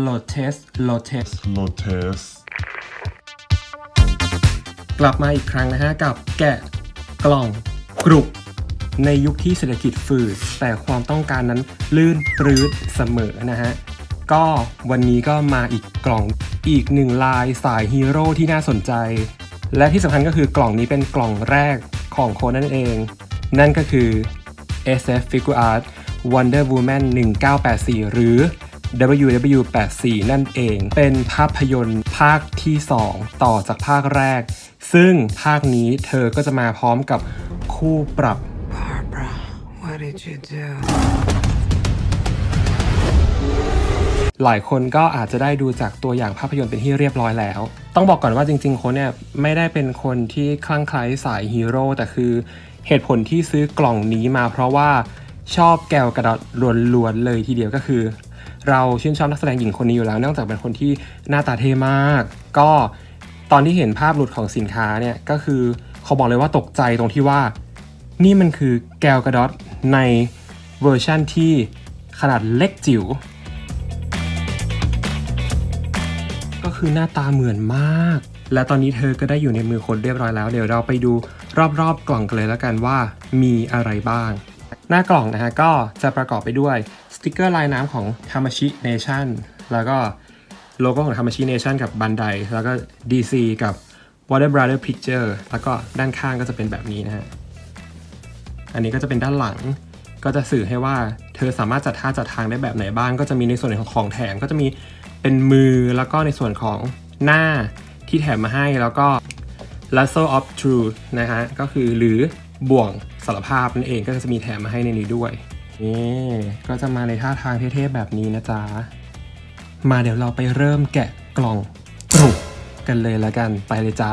โหลดเทสโหลดเทส Lotus กลับมาอีกครั้งนะฮะกับแกะกล่องกรุบในยุคที่เศรษฐกิจฝืดแต่ความต้องการนั้นลื่นปรื้ดเสมอนะฮะ ก็วันนี้ก็มาอีกกล่องอีกหนึ่งลายสายฮีโร่ที่น่าสนใจ และที่สำคัญก็คือกล่องนี้เป็นกล่องแรกของโคนนั่นเอง นั่นก็คือ SF Figure Art Wonder Woman 1984 หรือ WW84 นั่นเอง เป็นภาพยนตร์ภาคที่ 2 ต่อจากภาคแรก ซึ่งภาคนี้เธอก็จะมาพร้อมกับคู่ปรับ Barbara, what did you do? หลายคนก็อาจจะได้ดูจากตัวอย่างภาพยนตร์เป็นที่เรียบร้อยแล้ว ต้องบอกก่อนว่าจริงๆ คนเนี่ยไม่ได้เป็นคนที่คลั่งไคล้สายฮีโร่แต่คือเหตุผลที่ซื้อกล่องนี้มาเพราะว่าชอบแกวกระดาษล้วนๆเลยทีเดียวก็คือ เราชื่นชอบนักแสดงหญิงคนนี้อยู่แล้วเนื่องจากเป็นคนที่หน้าตาเท่มาก ก็ตอนที่เห็นภาพหลุดของสินค้าเนี่ยก็คือเขาบอกเลยว่าตกใจตรงที่ว่า นี่มันคือแกวกระดอทในเวอร์ชั่นที่ขนาดเล็กจิ๋วก็คือหน้าตาเหมือนมาก และตอนนี้เธอก็ได้อยู่ในมือคนเรียบร้อยแล้ว เดี๋ยวเราไปดูรอบๆกล่องกันเลยแล้วกันว่ามีอะไรบ้าง หน้ากล่องนะฮะก็จะประกอบไปด้วยสติกเกอร์ลายน้ำของ Tamashi Nation แล้วก็โลโก้ของ Tamashi Nation กับบันไดแล้วก็ DC กับ Warner Brother Picture แล้วก็ด้านข้างก็จะเป็นแบบนี้นะฮะ อันนี้ก็จะเป็นด้านหลัง ก็จะสื่อให้ว่าเธอสามารถจัดท่าจัดทางได้แบบไหนบ้าง ก็จะมีในส่วนของของแถมก็จะมีเป็นมือแล้วก็ในส่วนของหน้าที่แถมมาให้แล้วก็ lasso of truth นะฮะ ก็คือหรือ บ่วงสารภาพนั่นเองก็จะมีแถมมาให้ในนี้ด้วยนี่ก็จะมาในท่าทางเท่ๆแบบนี้นะจ๊ะ มาเดี๋ยวเราไปเริ่มแกะกล่องกรุบกันเลยแล้วกันไปเลยจ้า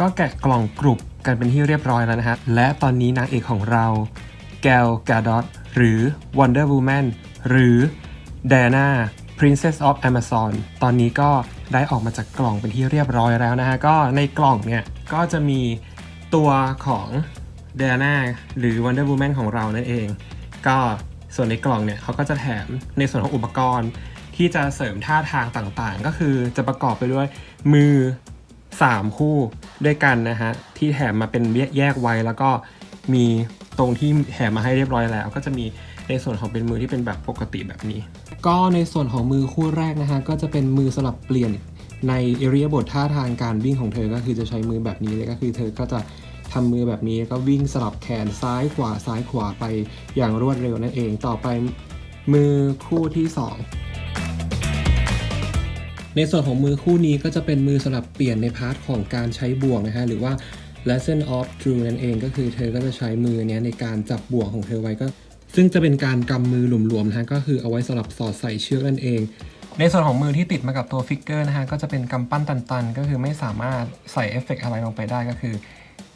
ก็แกะกล่องกรุบกันเป็นที่เรียบร้อยแล้วนะฮะ และตอนนี้นางเอกของเรา แกลกาดอตหรือ Wonder Woman หรือ Diana Princess of Amazon ตอนนี้ก็ได้ออกมาจากกล่องเป็นที่เรียบร้อยแล้วนะฮะ ก็ในกล่องเนี่ย ก็จะมีตัวของ Diana หรือ Wonder Woman ของเรานั่นเอง ก็ส่วนในกล่องเนี่ยเขาก็จะแถมในส่วนของอุปกรณ์ที่จะเสริมท่าทางต่างๆ ก็คือจะประกอบไปด้วยมือ 3 คู่ด้วยกันนะฮะที่แถมมาเป็นแยกไว้แล้วก็มีตรงที่แถมมาให้เรียบร้อยแล้ว ก็จะมีในส่วนของเป็นมือที่เป็นแบบปกติแบบนี้ ก็ในส่วนของมือคู่แรกนะฮะก็จะเป็นมือสลับเปลี่ยนในเอเริยบทท่าทางการวิ่งของเธอก็คือจะใช้มือแบบนี้เลยก็คือเธอก็จะทำมือแบบนี้แล้วก็วิ่งสลับแขนซ้ายขวาซ้ายขวาไปอย่างรวดเร็วนั่นเอง ต่อไปมือคู่ที่สอง ในส่วนของมือคู่นี้ก็จะเป็นมือสลับเปลี่ยนในพาร์ทของการใช้บ่วงนะฮะหรือว่า lesson of true นั่นเองก็คือเธอก็จะใช้มือเนี้ยในการจับบ่วงของเธอไว้ก็ ซึ่งจะเป็นการกำมือหลวมๆนะฮะก็คือเอาไว้สลับสอดใส่เชือกนั่นเอง ในส่วนของมือที่ติดมากับตัวฟิกเกอร์นะฮะก็จะเป็นกำปั้นตันๆ ก็คือไม่สามารถใส่เอฟเฟกต์อะไรลงไปได้ก็คือ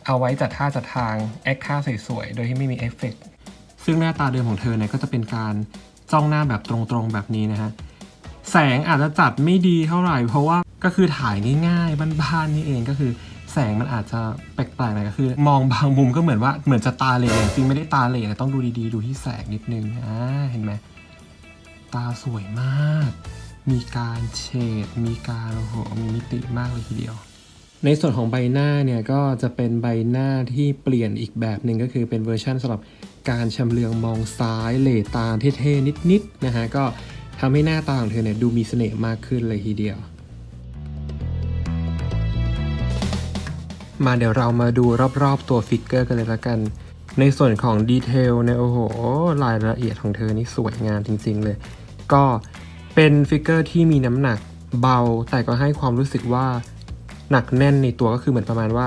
เอาไว้จัดท่าจัดทางแอคท่าสวยๆโดยที่ไม่มีเอฟเฟกต์ซึ่งหน้าตาเดิมของเธอเนี่ยก็จะเป็นการจ้องหน้าแบบตรงๆแบบนี้นะฮะ แสงอาจจะจัดไม่ดีเท่าไหร่ เพราะว่าก็คือถ่ายง่ายๆบ้านๆนี่เองก็คือ แสงมันอาจจะแปลกๆหน่อยก็คือ มองบางมุมก็เหมือนว่าเหมือนจะตาเหล่จริงไม่ได้ตาเหล่แต่ต้องดูดีๆ ดูที่แสงนิดนึงอ่าเห็นไหมตาสวยมาก มีการเฉดมีการโอ้โหมีมิติมากเลยทีเดียว ในส่วนของใบหน้าเนี่ยก็จะเป็นใบหน้าที่เปลี่ยนอีกแบบหนึ่งก็คือเป็นเวอร์ชันสำหรับการชำเลืองมองซ้ายเหล่ตาเท่ๆนิดๆนะฮะก็ ทำให้หน้าตาของเธอเนี่ยดูมีเสน่ห์มากขึ้นเลยทีเดียว มาเดี๋ยวเรามาดูรอบๆตัวฟิกเกอร์กันเลยละกัน ในส่วนของดีเทลเนี่ยโอ้โห รายละเอียดของเธอนี่สวยงามจริง ๆ เลย ก็เป็นฟิกเกอร์ที่มีน้ำหนักเบาแต่ก็ให้ความรู้สึกว่าหนักแน่นในตัวก็คือเหมือนประมาณว่า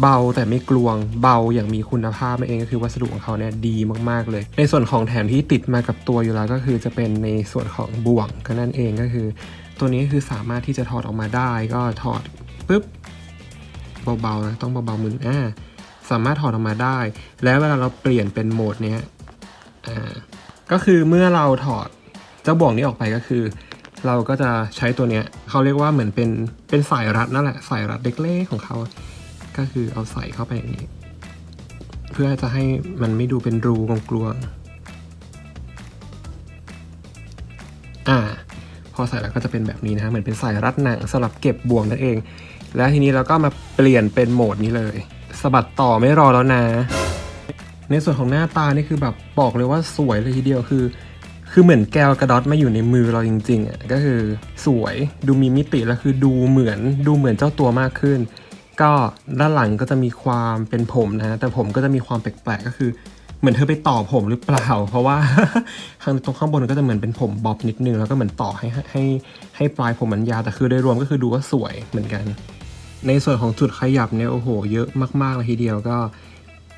เบาแต่ไม่กลวง เบาอย่างมีคุณภาพนั่นเองก็คือวัสดุของเขาเนี่ยดีมากๆเลย ในส่วนของแถมที่ติดมากับตัวอยู่แล้วก็คือจะเป็นในส่วนของบ่วงก็นั่นเองก็คือ ตัวนี้คือสามารถที่จะถอดออกมาได้ก็ถอดปุ๊บเบาๆนะต้องเบาๆมืออ่าสามารถถอดออกมาได้ แล้วเวลาเราเปลี่ยนเป็นโหมดเนี้ยอ่าก็คือเมื่อเราถอดเจ้าบ่วงนี้ออกไปก็คือ เราก็จะใช้ตัวเนี้ยเขาเรียกว่าเหมือนเป็นเป็นสายรัดนั่นแหละสายรัดเล็กๆของเขา ก็คือเอาใส่เข้าไปอย่างนี้ เพื่อจะให้มันไม่ดูเป็นรูกลวงๆอ่า พอใส่แล้วก็จะเป็นแบบนี้นะฮะเหมือนเป็นสายรัดหนังสำหรับเก็บบ่วงนั่นเอง แล้วทีนี้เราก็มาเปลี่ยนเป็นโหมดนี้เลยสะบัดต่อไม่รอแล้วนะ ในส่วนของหน้าตานี่คือแบบบอกเลยว่าสวยเลยทีเดียวคือคือเหมือนแก้วกระดอทมาอยู่ในมือเราจริงๆอะก็คือสวยดูมีมิติแล้วคือดูเหมือนดูเหมือนเจ้าตัวมากขึ้น ก็ด้านหลังก็จะมีความเป็นผมนะฮะแต่ผมก็จะมีความแปลกๆก็คือ เหมือนเธอไปต่อผมหรือเปล่า เพราะว่าข้างตรงข้างบนก็จะเหมือนเป็นผมบ๊อบนิดนึงแล้วก็เหมือนต่อให้ให้ให้ปลายผมมันยาวแต่คือโดยรวมก็คือดูว่าสวยเหมือนกัน ในส่วนของจุดขยับเนี่ยโอ้โห เยอะมากๆเลยทีเดียวก็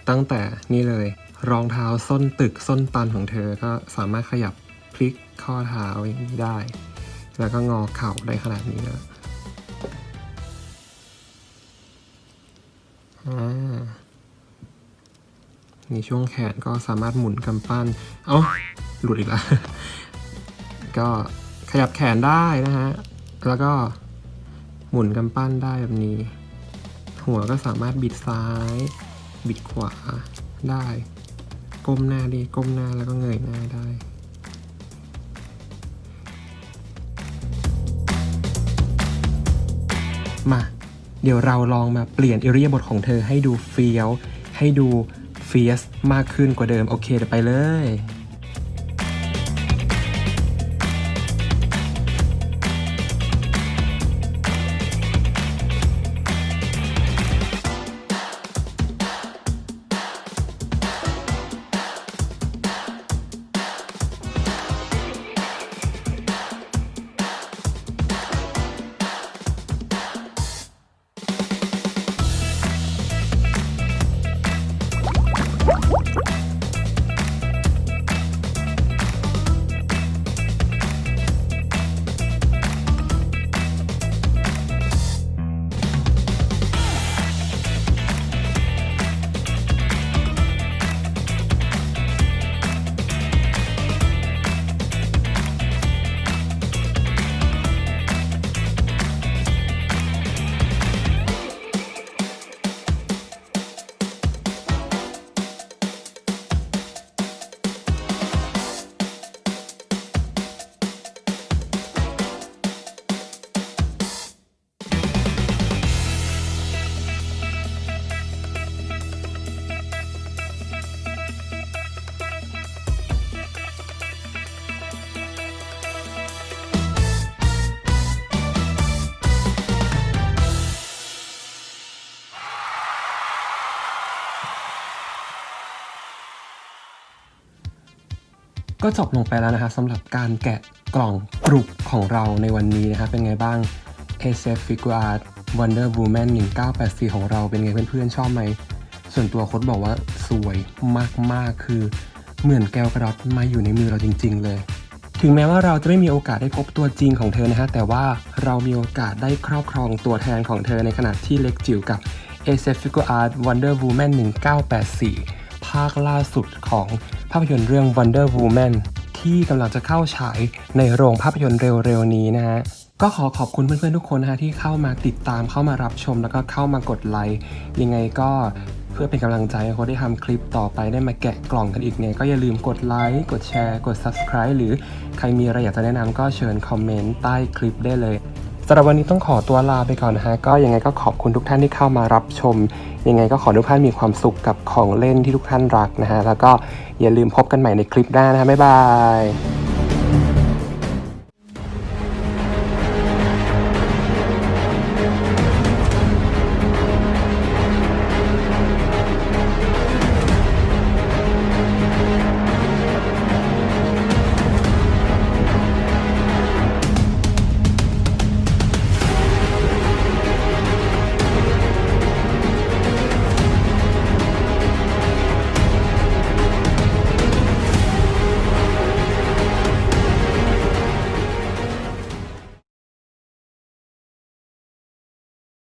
ตั้งแต่นี่เลย รองเท้าส้นตึกส้นตันของเธอก็สามารถขยับพลิกข้อเท้าอย่างนี้ได้ แล้วก็งอเข่าได้ขนาดนี้แล้ วอ่ามีช่วงแขนก็สามารถหมุนกำปั้น เอ้า หลุดอีกแล้ว ก็ขยับแขนได้นะฮะ แล้วก็หมุนกำปั้นได้แบบนี้ หัวก็สามารถบิดซ้าย บิดขวาได้ ก้มหน้าดี ก้มหน้าแล้วก็เงยหน้าได้มา เดี๋ยวเราลองมาเปลี่ยนอิริยาบถของเธอให้ดูเฟี้ยว ให้ดูเฟียสมากขึ้นกว่าเดิม โอเคเดี๋ยวไปเลย ก็จบลงไปแล้วนะคะสำหรับการแกะกล่องกรุบของเราในวันนี้นะคะเป็นไงบ้าง a s f Figure Art Wonder Woman 1984 ของเราเป็นไงเพื่อนๆชอบไหม ส่วนตัวโค้ดบอกว่าสวยมากๆ คือเหมือนแก้วกระดอทมาอยู่ในมือเราจริง ๆ เลย ถึงแม้ว่าเราจะไม่มีโอกาสได้พบตัวจริงของเธอนะฮะ แต่ว่าเรามีโอกาสได้ครอบครองตัวแทนของเธอในขณะที่เล็กจิ๋วกับ a s f Figure Art Wonder Woman 1984 ภาคล่าสุดของ ภาพยนตร์เรื่อง Wonder Woman ที่กำลังจะเข้าฉายในโรงภาพยนตร์เร็วๆนี้นะฮะก็ขอขอบคุณเพื่อนๆทุกคนนะฮะที่เข้ามาติดตามเข้ามารับชมแล้วก็เข้ามากดไลค์ยังไงก็เพื่อเป็นกำลังใจให้คนได้ทำคลิปต่อไปได้มาแกะกล่องกันอีกเนี่ยก็อย่าลืมกดไลค์กดแชร์ กด Subscribe หรือใครมีอะไรอยากจะแนะนำก็เชิญคอมเมนต์ใต้คลิปได้เลยำหรับวันนี้ต้องขอตัวลาไปก่อนนะฮะ ก็ยังไงก็ขอบคุณทุกท่านที่เข้ามารับชม ยังไงก็ขอทุกท่านมีความสุขกับของเล่นที่ทุกท่านรักนะฮะ แล้วก็อย่าลืมพบกันใหม่ในคลิปหน้านะฮะบ๊ายบาย